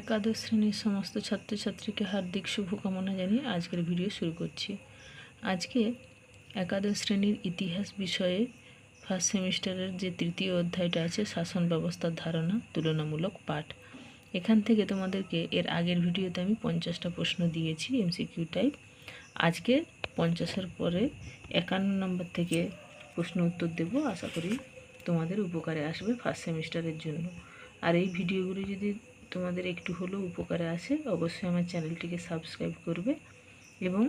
একাদশ শ্রেণির সমস্ত ছাত্রছাত্রীকে হার্দিক শুভকামনা জানিয়ে আজকের ভিডিও শুরু করছি। আজকে একাদশ শ্রেণির ইতিহাস বিষয়ে ফার্স্ট সেমিস্টারের যে তৃতীয় অধ্যায়টা আছে, শাসন ব্যবস্থার ধারণা, তুলনামূলক পাঠ। এখান থেকে তোমাদেরকে এর আগের ভিডিওতে আমি পঞ্চাশটা প্রশ্ন দিয়েছি এমসিকিউ টাইপ আজকে পঞ্চাশের পরে একান্ন নম্বর থেকে প্রশ্ন উত্তর দেব, আশা করি তোমাদের উপকারে আসবে ফার্স্ট সেমিস্টারের জন্য। আর এই ভিডিওগুলি যদি তোমাদের একটু হলেও উপকারে আসে, অবশ্যই আমার চ্যানেলটিকে সাবস্ক্রাইব করবে এবং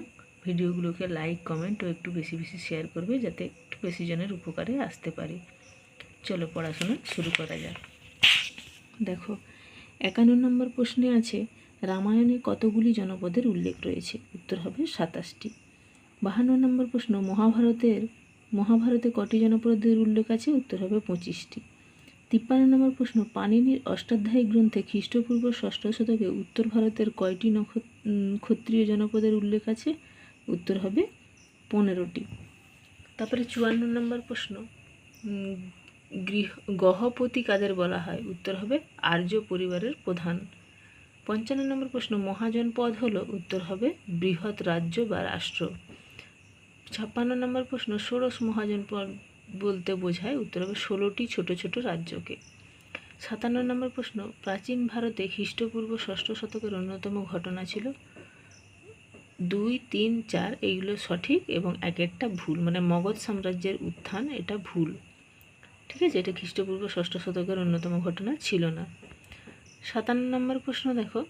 ভিডিওগুলোকে লাইক, কমেন্ট ও একটু বেশি বেশি শেয়ার করবে যাতে একটু বেশি জনের উপকারে আসতে পারে। চলো পড়াশোনা শুরু করা যাক। দেখো, একান্ন নম্বর প্রশ্নে আছে, রামায়ণে কতগুলি জনপদের উল্লেখ রয়েছে? উত্তর হবে সাতাশটি। বাহান্ন নম্বর প্রশ্ন, মহাভারতের, মহাভারতে কটি জনপদের উল্লেখ আছে? উত্তর হবে পঁচিশটি। তিপ্পান্ন নম্বর প্রশ্ন, পানিনির অষ্টাধ্যায়ী গ্রন্থে খ্রিস্টপূর্ব ষষ্ঠ শতকে উত্তর ভারতের কয়টি ক্ষত্রিয় জনপদের উল্লেখ আছে? উত্তর হবে পনেরোটি। তারপরে চুয়ান্ন নম্বর প্রশ্ন গৃহ, গহপতি কাদের বলা হয়? উত্তর হবে আর্য পরিবারের প্রধান। পঞ্চান্ন নম্বর প্রশ্ন, মহাজন পদ হলো? উত্তর হবে বৃহৎ রাজ্য বা রাষ্ট্র। ছাপ্পান্ন নম্বর প্রশ্ন, ষোড়শ মহাজন পদ বলতে বোঝায় উত্তর হবে ষোলোটি ছোট ছোট রাজ্যকে। সাতান্ন নম্বর প্রশ্ন, প্রাচীন ভারতে খ্রিস্টপূর্ব ষষ্ঠ শতকের অন্যতম ঘটনা ছিল? দুই, তিন, চার, এইগুলো সঠিক এবং এক একটা ভুল মানে মগধ সাম্রাজ্যের উত্থান এটা ভুল। ঠিক আছে, এটা খ্রিস্টপূর্ব ষষ্ঠ শতকের অন্যতম ঘটনা ছিল না। সাতান্ন নম্বর প্রশ্ন দেখো,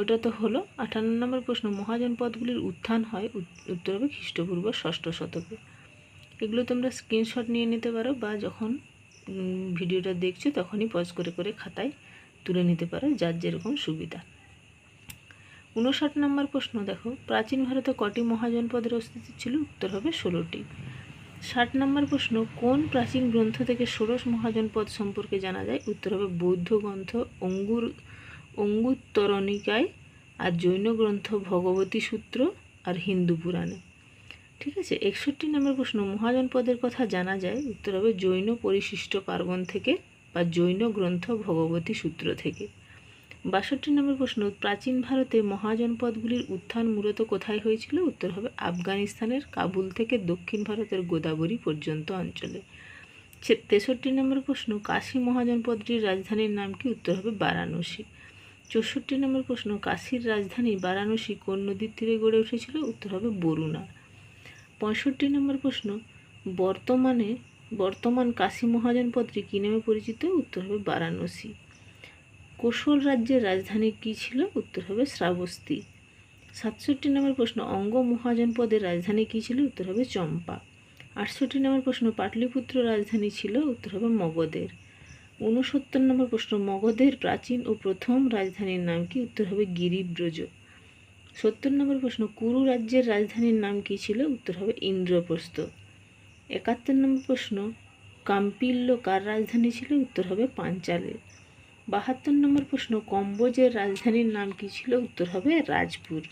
ওটা তো হলো আটান্ন নম্বর প্রশ্ন, মহাজন পদগুলির উত্থান হয় উত- উত্তর হবে খ্রিস্টপূর্ব ষষ্ঠ শতকে। এগুলো তোমরা স্ক্রিনশট নিয়ে নিতে পারো বা যখন ভিডিওটা দেখছ তখনই পজ করে করে খাতায় তুলে নিতে পারো যার যেরকম সুবিধা। উনষাট নম্বর প্রশ্ন দেখো, প্রাচীন ভারতে কটি মহাজনপদের অস্তিত্ব ছিল? উত্তর হবে ষোলোটি। ষাট নম্বর প্রশ্ন, কোন প্রাচীন গ্রন্থ থেকে ষোড়শ মহাজনপদ সম্পর্কে জানা যায়? উত্তর হবে বৌদ্ধ গ্রন্থ, অঙ্গুর, অঙ্গুত্তরণিকায় আর জৈন গ্রন্থ ভগবতী সূত্র আর হিন্দু পুরাণে। ঠিক আছে, একষট্টি নম্বর প্রশ্ন, মহাজনপদের কথা জানা যায়, উত্তর হবে জৈন পরিশিষ্ট পার্বণ থেকে বা জৈন গ্রন্থ ভগবতী সূত্র থেকে। বাষট্টি নম্বর প্রশ্ন, প্রাচীন ভারতে মহাজনপদগুলির উত্থান মূলত কোথায় হয়েছিল? উত্তর হবে আফগানিস্তানের কাবুল থেকে দক্ষিণ ভারতের গোদাবরী পর্যন্ত অঞ্চলে। তেষট্টি নম্বর প্রশ্ন, কাশী মহাজনপদটির রাজধানীর নাম কি? উত্তর হবে বারাণসী। চৌষট্টি নম্বর প্রশ্ন, কাশীর রাজধানী বারাণসী কোন নদীর তীরে গড়ে উঠেছিল? উত্তর হবে বরুণা। পঁয়ষট্টি নম্বর প্রশ্ন, বর্তমানে বর্তমান কাশী মহাজন মহাজনপদটি কী নামে পরিচিত? উত্তর হবে বারাণসী। কোশল রাজ্যের রাজধানী কী ছিল? উত্তর হবে শ্রাবস্তি। সাতষট্টি নম্বর প্রশ্ন, অঙ্গ মহাজনপদের রাজধানী কী ছিল? উত্তর হবে চম্পা। আটষট্টি নম্বর প্রশ্ন, পাটলিপুত্র রাজধানী ছিল? উত্তর হবে মগধের। ঊনসত্তর নম্বর প্রশ্ন, মগধের প্রাচীন ও প্রথম রাজধানীর নাম কি? উত্তর হবে গিরিব্রজ। সত্তর নম্বর প্রশ্ন, কুরু রাজ্যের রাজধানীর নাম কী ছিল? উত্তর হবে ইন্দ্রপ্রস্থ। একাত্তর নম্বর প্রশ্ন, কাম্পিল্য কার রাজধানী ছিল? উত্তর হবে পাঞ্চালের। বাহাত্তর নম্বর প্রশ্ন, কম্বোজের রাজধানীর নাম কী ছিল? উত্তর হবে রাজপুর।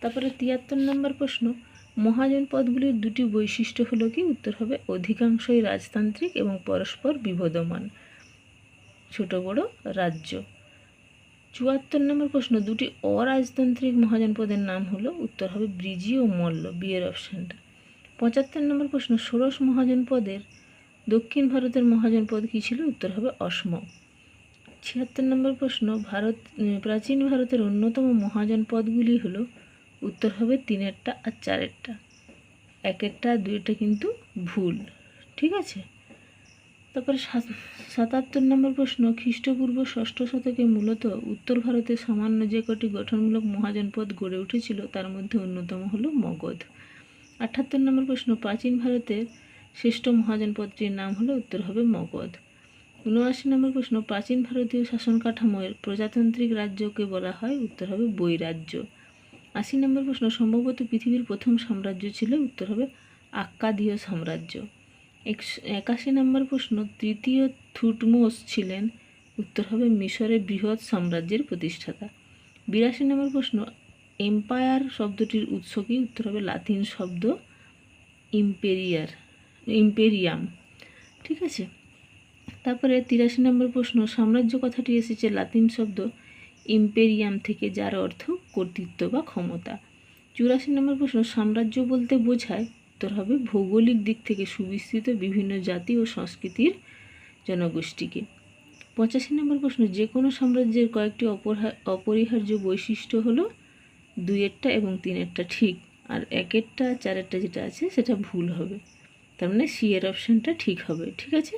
তারপরে তিয়াত্তর নম্বর প্রশ্ন, মহাজন পদগুলির দুটি বৈশিষ্ট্য হলো কি? উত্তর হবে অধিকাংশই রাজতান্ত্রিক এবং পরস্পর বিবদমান। ছোট বড় রাজ্য। চুয়াত্তর নম্বর প্রশ্ন, দুটি অরাজতান্ত্রিক মহাজনপদের নাম হলো, উত্তর হবে ব্রিজি ও মল্ল বিয়ের অপশানটা পঁচাত্তর নম্বর প্রশ্ন, ষোড়শ মহাজনপদের দক্ষিণ ভারতের মহাজনপদ কী ছিল? উত্তর হবে অসম। ছিয়াত্তর নম্বর প্রশ্ন, ভারত প্রাচীন ভারতের অন্যতম মহাজনপদগুলি হলো, উত্তর হবে তিনেরটা আর চারেরটা। একেরটা দুইটা কিন্তু ভুল, ঠিক আছে? তারপরে সাত- সাতাত্তর নম্বর প্রশ্ন, খ্রিস্টপূর্ব ষষ্ঠ শতকে মূলত উত্তর ভারতে সামান্য যে কটি গঠনমূলক মহাজনপদ গড়ে উঠেছিল, তার মধ্যে অন্যতম হলো মগধ। আটাত্তর নম্বর প্রশ্ন, প্রাচীন ভারতের শ্রেষ্ঠ মহাজনপদটির নাম হলো উত্তর হবে মগধ। উনআশি নম্বর প্রশ্ন, প্রাচীন ভারতীয় শাসন কাঠামোর প্রজাতান্ত্রিক রাজ্যকে বলা হয় উত্তর হবে বৈরাজ্য। আশি নম্বর প্রশ্ন, সম্ভবত পৃথিবীর প্রথম সাম্রাজ্য ছিল উত্তর হবে আক্কাদীয় সাম্রাজ্য। একশ- নম্বর প্রশ্ন, তৃতীয় থুটমোস ছিলেন, উত্তর হবে মিশরের বৃহৎ সাম্রাজ্যের প্রতিষ্ঠাতা। বিরাশি নম্বর প্রশ্ন, এম্পায়ার শব্দটির উৎস কি? উত্তর হবে লাতিন শব্দ, ইম্পেরিয়ার, ইম্পেরিয়াম। ঠিক আছে? তারপরে তিরাশি নম্বর প্রশ্ন, সাম্রাজ্য কথাটি এসেছে লাতিন শব্দ, ইম্পেরিয়াম থেকে, যার অর্থ কর্তৃত্ব বা ক্ষমতা। চুরাশি নম্বর প্রশ্ন, সাম্রাজ্য বলতে বোঝায় উত্তর হবে ভৌগোলিক দিক থেকে সুবিস্তৃত বিভিন্ন জাতি ও সংস্কৃতির জনগোষ্ঠীকে। পঁচাশি নম্বর প্রশ্ন, যে কোনো সাম্রাজ্যের কয়েকটি অপরহা- অপরিহার্য বৈশিষ্ট্য হলো দুইয়েরটা এবং তিনেরটা ঠিক, আর একেরটা, চারেরটা যেটা আছে সেটা ভুল হবে। তার মানে সি এর অপশানটা ঠিক হবে, ঠিক আছে?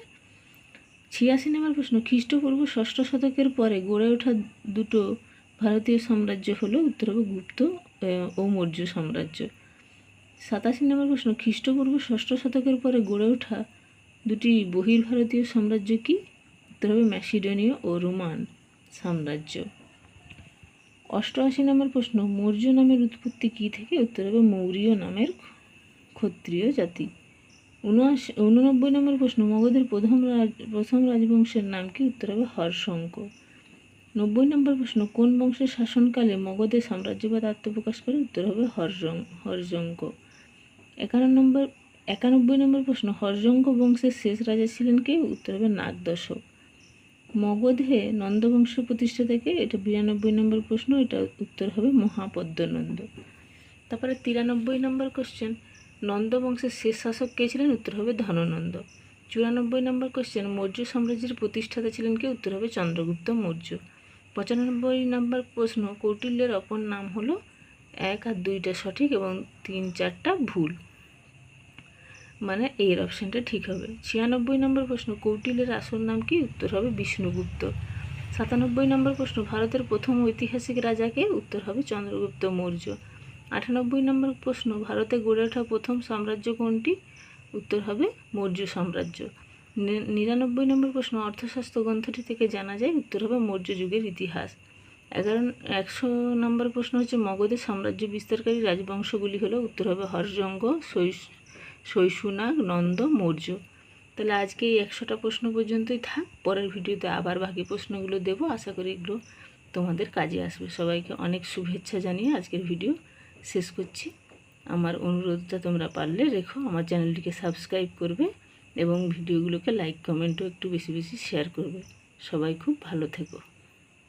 ছিয়াশি নম্বর প্রশ্ন, খ্রিস্টপূর্ব ষষ্ঠ শতকের পরে গড়ে ওঠা দুটো ভারতীয় সাম্রাজ্য হলো উত্তর হবে গুপ্ত ও মৌর্য সাম্রাজ্য। সাতাশি নম্বর প্রশ্ন, খ্রিস্টপূর্ব ষষ্ঠ শতকের পরে গড়ে ওঠা দুটি বহির্ভারতীয় সাম্রাজ্য কি? উত্তর হবে ম্যাসিডোনীয় ও রোমান সাম্রাজ্য। অষ্টআশি নম্বর প্রশ্ন, মৌর্য নামের উৎপত্তি কী থেকে? উত্তর হবে মৌর্য নামের ক্ষত্রিয় জাতি। উনআশি, উননব্বই নম্বর প্রশ্ন, মগধের প্রথম রাজ, প্রথম রাজবংশের নাম কি? উত্তর হবে হর্ষঙ্ক নব্বই নম্বর প্রশ্ন, কোন বংশের শাসনকালে মগধের সাম্রাজ্যবাদ আত্মপ্রকাশ করে? উত্তর হবে হর্ষং হর্যঙ্ক একান্ন নম্বর, একানব্বই নম্বর প্রশ্ন, হরজঙ্গ বংশের শেষ রাজা ছিলেন কে? উত্তর হবে নাগদশক মগধে নন্দবংশ প্রতিষ্ঠা থেকে এটা বিরানব্বই নম্বর প্রশ্ন, এটা উত্তর হবে মহাপদ্মনন্দ। তারপরে তিরানব্বই নম্বর কোশ্চেন নন্দবংশের শেষ শাসক কে ছিলেন? উত্তর হবে ধননন্দ। চুরানব্বই নম্বর কোশ্চেন মৌর্য সাম্রাজ্যের প্রতিষ্ঠাতা ছিলেন কে? উত্তর হবে চন্দ্রগুপ্ত মৌর্য। পঁচানব্বই নম্বর প্রশ্ন, কৌটিল্যের অপর নাম হলো এক আর দুইটা সঠিক এবং তিন চারটা ভুল। মানে এর অপশানটা ঠিক হবে। ছিয়ানব্বই নম্বর প্রশ্ন, কৌটিলের আসল নাম কি? উত্তর হবে বিষ্ণুগুপ্ত। সাতানব্বই নম্বর প্রশ্ন, ভারতের প্রথম ঐতিহাসিক রাজাকে উত্তর হবে চন্দ্রগুপ্ত মৌর্য। আটানব্বই নম্বর প্রশ্ন, ভারতে গড়ে ওঠা প্রথম সাম্রাজ্য কোনটি? উত্তর হবে মৌর্য সাম্রাজ্য। নিরানব্বই নম্বর প্রশ্ন, অর্থশাস্ত্র গ্রন্থটি থেকে জানা যায় উত্তর হবে মৌর্য যুগের ইতিহাস। এগারো, একশো নম্বর প্রশ্ন হচ্ছে, মগধের সাম্রাজ্য বিস্তারকারী রাজবংশগুলি হলো উত্তর হবে হর্ষঙ্গ শৈশ- শৈশুনাগ, নন্দ, মৌর্য। তাহলে আজকে এই একশোটা প্রশ্ন পর্যন্তই থাক, পরের ভিডিওতে আবার বাকি প্রশ্নগুলো দেবো। আশা করি এগুলো তোমাদের কাজে আসবে। সবাইকে অনেক শুভেচ্ছা জানিয়ে আজকের ভিডিও শেষ করছি। আমার অনুরোধটা তোমরা পারলে রেখো, আমার চ্যানেলটিকে সাবস্ক্রাইব করবে এবং ভিডিওগুলোকে লাইক, কমেন্টও একটু বেশি বেশি শেয়ার করবে। সবাই খুব ভালো থেকো।